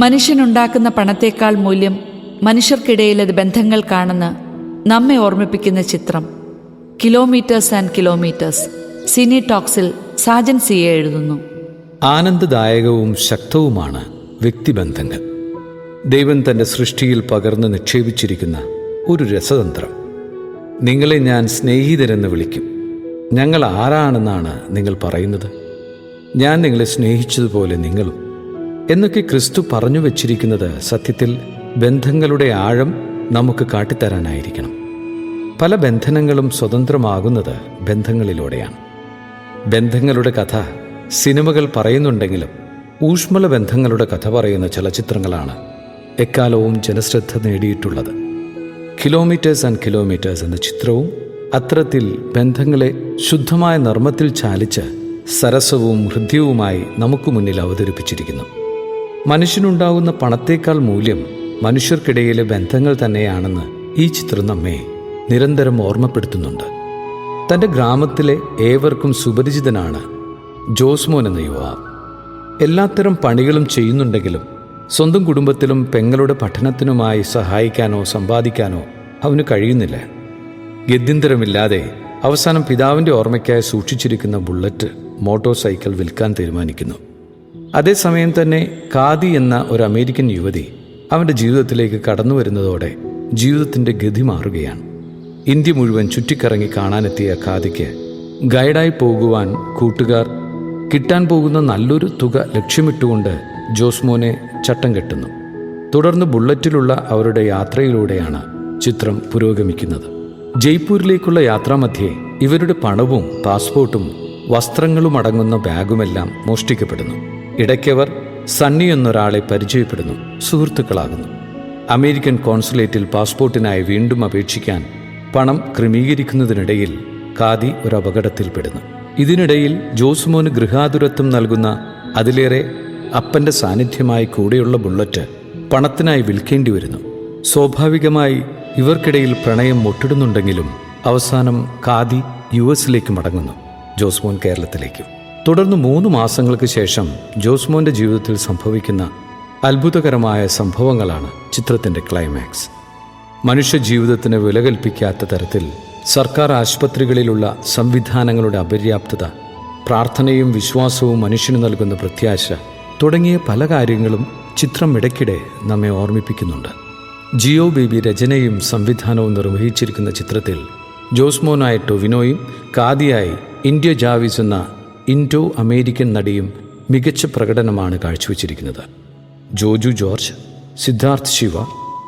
മനുഷ്യനുണ്ടാക്കുന്ന പണത്തേക്കാൾ മൂല്യം മനുഷ്യർക്കിടയിലെ കാണുന്ന നമ്മെ ഓർമ്മിപ്പിക്കുന്ന ചിത്രം. കിലോമീറ്റേഴ്സ് ആൻഡ് കിലോമീറ്റേഴ്സ് സിനി ടോക്സിൽ സാജൻ സിയെ എഴുതുന്നു. ആനന്ദദായകവും ശക്തവുമാണ് വ്യക്തിബന്ധങ്ങൾ. ദൈവം തന്റെ സൃഷ്ടിയിൽ പകർന്ന് നിക്ഷേപിച്ചിരിക്കുന്ന ഒരു രസതന്ത്രം. നിങ്ങളെ ഞാൻ സ്നേഹിതരെന്ന് വിളിക്കും. ഞങ്ങൾ ആരാണെന്നാണ് നിങ്ങൾ പറയുന്നത്? ഞാൻ നിങ്ങളെ സ്നേഹിച്ചതുപോലെ നിങ്ങളും എന്നൊക്കെ ക്രിസ്തു പറഞ്ഞു വച്ചിരിക്കുന്നത് സത്യത്തിൽ ബന്ധങ്ങളുടെ ആഴം നമുക്ക് കാട്ടിത്തരാനായിരിക്കണം. പല ബന്ധനങ്ങളും സ്വതന്ത്രമാകുന്നത് ബന്ധങ്ങളിലൂടെയാണ്. ബന്ധങ്ങളുടെ കഥ സിനിമകൾ പറയുന്നുണ്ടെങ്കിലും ഊഷ്മള ബന്ധങ്ങളുടെ കഥ പറയുന്ന ചലച്ചിത്രങ്ങളാണ് എക്കാലവും ജനശ്രദ്ധ നേടിയിട്ടുള്ളത്. കിലോമീറ്റേഴ്സ് ആൻഡ് കിലോമീറ്റേഴ്സ് എന്ന ചിത്രവും അത്തരത്തിൽ ബന്ധങ്ങളെ ശുദ്ധമായ നർമ്മത്തിൽ ചാലിച്ച് സരസവും ഹൃദ്യവുമായി നമുക്ക് മുന്നിൽ അവതരിപ്പിച്ചിരിക്കുന്നു. മനുഷ്യനുണ്ടാകുന്ന പണത്തേക്കാൾ മൂല്യം മനുഷ്യർക്കിടയിലെ ബന്ധങ്ങൾ തന്നെയാണെന്ന് ഈ ചിത്രം നമ്മെ നിരന്തരം ഓർമ്മപ്പെടുത്തുന്നുണ്ട്. തന്റെ ഗ്രാമത്തിലെ ഏവർക്കും സുപരിചിതനാണ് ജോസ്മോൻ എന്ന യുവാവ്. എല്ലാത്തരം പണികളും ചെയ്യുന്നുണ്ടെങ്കിലും സ്വന്തം കുടുംബത്തിലും പെങ്ങളുടെ പഠനത്തിനുമായി സഹായിക്കാനോ സമ്പാദിക്കാനോ അവന് കഴിയുന്നില്ല. ഗത്യന്തരമില്ലാതെ അവസാനം പിതാവിന്റെ ഓർമ്മയ്ക്കായി സൂക്ഷിച്ചിരിക്കുന്ന ബുള്ളറ്റ് മോട്ടോർ സൈക്കിൾ വിൽക്കാൻ തീരുമാനിക്കുന്നു. അതേസമയം തന്നെ കാതി എന്ന ഒരു അമേരിക്കൻ യുവതി അവന്റെ ജീവിതത്തിലേക്ക് കടന്നു വരുന്നതോടെ ജീവിതത്തിന്റെ ഗതി മാറുകയാണ്. ഇന്ത്യ മുഴുവൻ ചുറ്റിക്കറങ്ങി കാണാനെത്തിയ ഖാദിക്ക് ഗൈഡായി പോകുവാൻ കൂട്ടുകാർ കിട്ടാൻ പോകുന്ന നല്ലൊരു തുക ലക്ഷ്യമിട്ടുകൊണ്ട് ജോസ്മോനെ ചട്ടം കെട്ടുന്നു. തുടർന്ന് ബുള്ളറ്റിലുള്ള അവരുടെ യാത്രയിലൂടെയാണ് ചിത്രം പുരോഗമിക്കുന്നത്. ജയ്പൂരിലേക്കുള്ള യാത്രാമധ്യേ ഇവരുടെ പണവും പാസ്പോർട്ടും വസ്ത്രങ്ങളും അടങ്ങുന്ന ബാഗുമെല്ലാം മോഷ്ടിക്കപ്പെടുന്നു. ഇടയ്ക്കവർ സണ്ണി എന്നൊരാളെ പരിചയപ്പെടുന്നു സുഹൃത്തുക്കളാകുന്നു. അമേരിക്കൻ കോൺസുലേറ്റിൽ പാസ്പോർട്ടിനായി വീണ്ടും അപേക്ഷിക്കാൻ പണം ക്രമീകരിക്കുന്നതിനിടയിൽ കാതി ഒരു അപകടത്തിൽപ്പെടുന്നു ഇതിനിടയിൽ ജോസുമോന് ഗൃഹാതുരത്വം നൽകുന്ന അതിലേറെ അപ്പന്റെ സാന്നിധ്യമായി കൂടെയുള്ള ബുള്ളറ്റ് പണത്തിനായി വിൽക്കേണ്ടി വരുന്നു. സ്വാഭാവികമായി ഇവർക്കിടയിൽ പ്രണയം മുട്ടിടുന്നുണ്ടെങ്കിലും അവസാനം കാതി യു എസിലേക്ക് മടങ്ങുന്നു ജോസ്മോൻ കേരളത്തിലേക്കും. തുടർന്ന് മൂന്ന് മാസങ്ങൾക്ക് ശേഷം ജോസ്മോന്റെ ജീവിതത്തിൽ സംഭവിക്കുന്ന അത്ഭുതകരമായ സംഭവങ്ങളാണ് ചിത്രത്തിന്റെ ക്ലൈമാക്സ്. മനുഷ്യ ജീവിതത്തിന് വില കൽപ്പിക്കാത്ത തരത്തിൽ സർക്കാർ ആശുപത്രികളിലുള്ള സംവിധാനങ്ങളുടെ അപര്യാപ്തത പ്രാർത്ഥനയും വിശ്വാസവും മനുഷ്യന് നൽകുന്ന പ്രത്യാശ തുടങ്ങിയ പല കാര്യങ്ങളും ചിത്രം ഇടയ്ക്കിടെ നമ്മെ ഓർമ്മിപ്പിക്കുന്നുണ്ട്. ജിയോ ബേബി രചനയും സംവിധാനവും നിർവഹിച്ചിരിക്കുന്ന ചിത്രത്തിൽ ജോസ്മോനായ ടൊവിനോയും കാദിയായി ഇന്ത്യ ജാവിസ് എന്ന ഇൻഡോ അമേരിക്കൻ നടിയും മികച്ച പ്രകടനമാണ് കാഴ്ചവെച്ചിരിക്കുന്നത്. ജോജു ജോർജ് സിദ്ധാർത്ഥ് ശിവ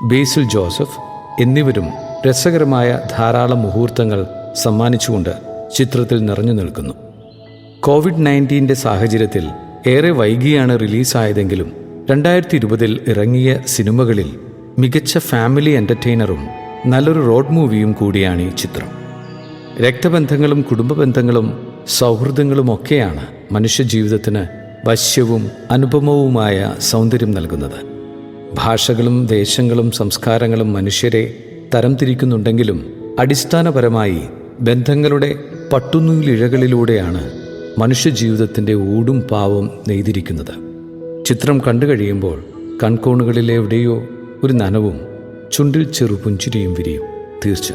ബേസിൽ ജോസഫ് എന്നിവരും രസകരമായ ധാരാളം മുഹൂർത്തങ്ങൾ സമ്മാനിച്ചുകൊണ്ട് ചിത്രത്തിൽ നിറഞ്ഞു നിൽക്കുന്നു. കോവിഡ് നയന്റീന്റെ സാഹചര്യത്തിൽ ഏറെ വൈകിയാണ് റിലീസായതെങ്കിലും രണ്ടായിരത്തി ഇരുപതിൽ ഇറങ്ങിയ സിനിമകളിൽ മികച്ച ഫാമിലി എന്റർടൈനറും നല്ലൊരു റോഡ് മൂവിയും കൂടിയാണ് ഈ ചിത്രം. രക്തബന്ധങ്ങളും കുടുംബ ബന്ധങ്ങളും സൗഹൃദങ്ങളും ഒക്കെയാണ് മനുഷ്യജീവിതത്തിന് വശ്യവും അനുപമവുമായ സൗന്ദര്യം നൽകുന്നത്. ഭാഷകളും ദേശങ്ങളും സംസ്കാരങ്ങളും മനുഷ്യരെ തരംതിരിക്കുന്നുണ്ടെങ്കിലും അടിസ്ഥാനപരമായി ബന്ധങ്ങളുടെ പട്ടുനൂലിഴകളിലൂടെയാണ് മനുഷ്യജീവിതത്തിന്റെ ഊടും പാവും നെയ്തിരിക്കുന്നത്. ചിത്രം കണ്ടു കഴിയുമ്പോൾ കൺകോണുകളിലെവിടെയോ ഒരു നനവും ചുണ്ടിൽ ചെറുപുഞ്ചിരിയും വിരിയും. തീർച്ച